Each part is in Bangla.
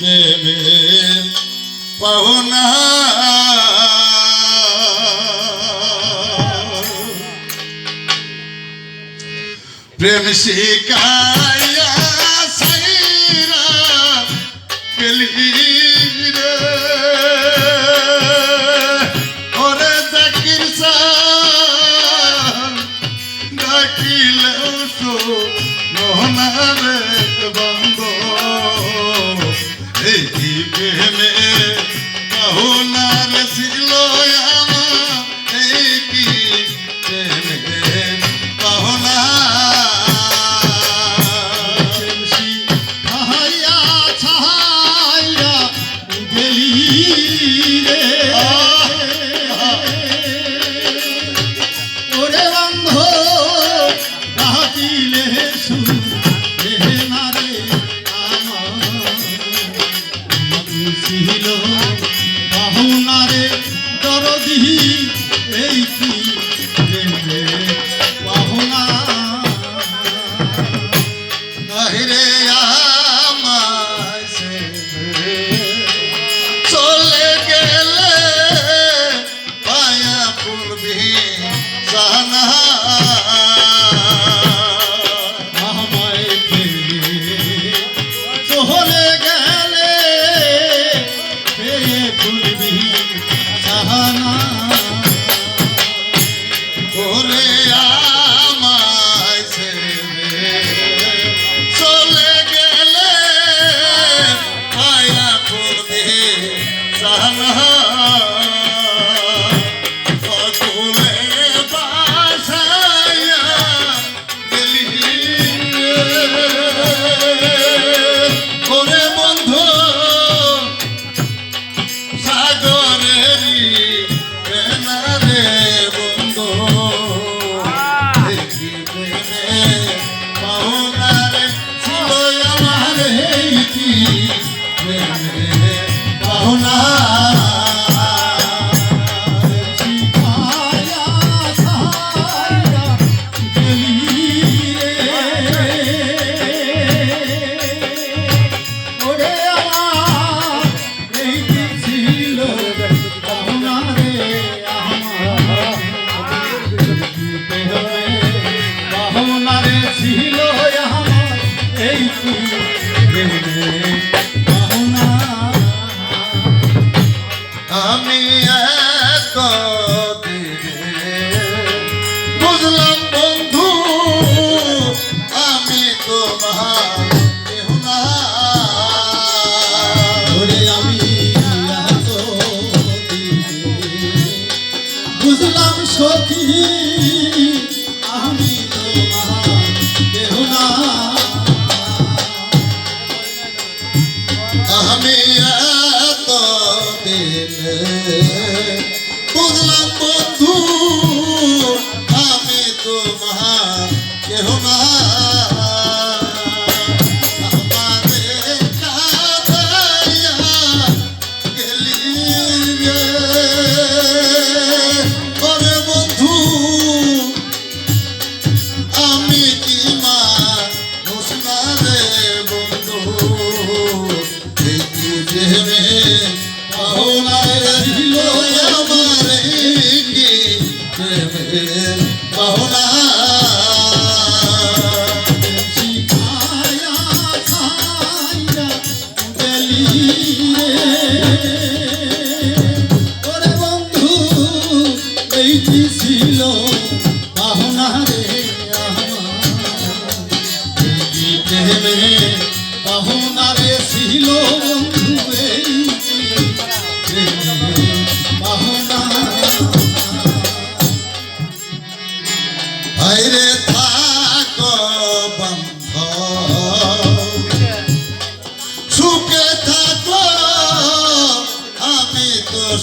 দেবের পাহনা প্রেম শিকায়া রে বুঝলাম সখী আমি তোমার দেহ না। আমি এত দিন বুঝলাম ছিল আমার বাহনা।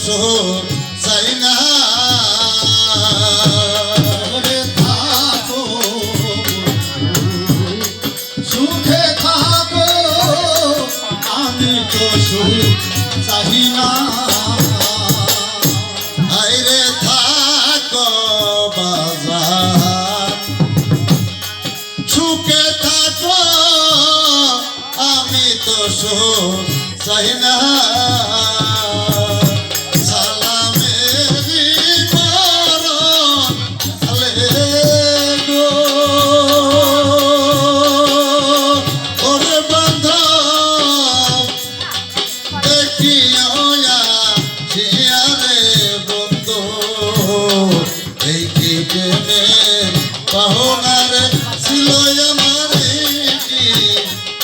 সোহর চাই না সুখে থাকো আমি তো সুখ চাই না আমি তো সোহ চাই না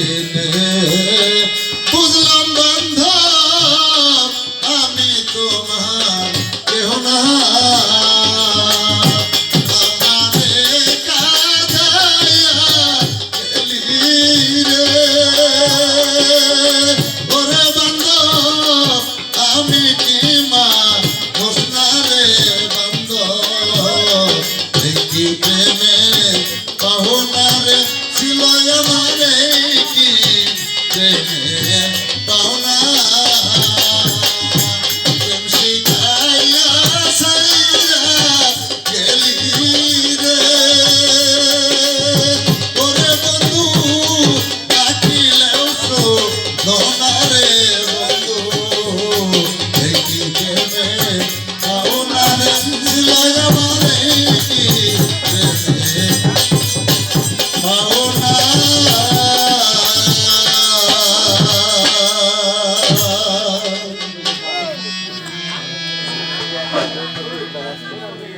ne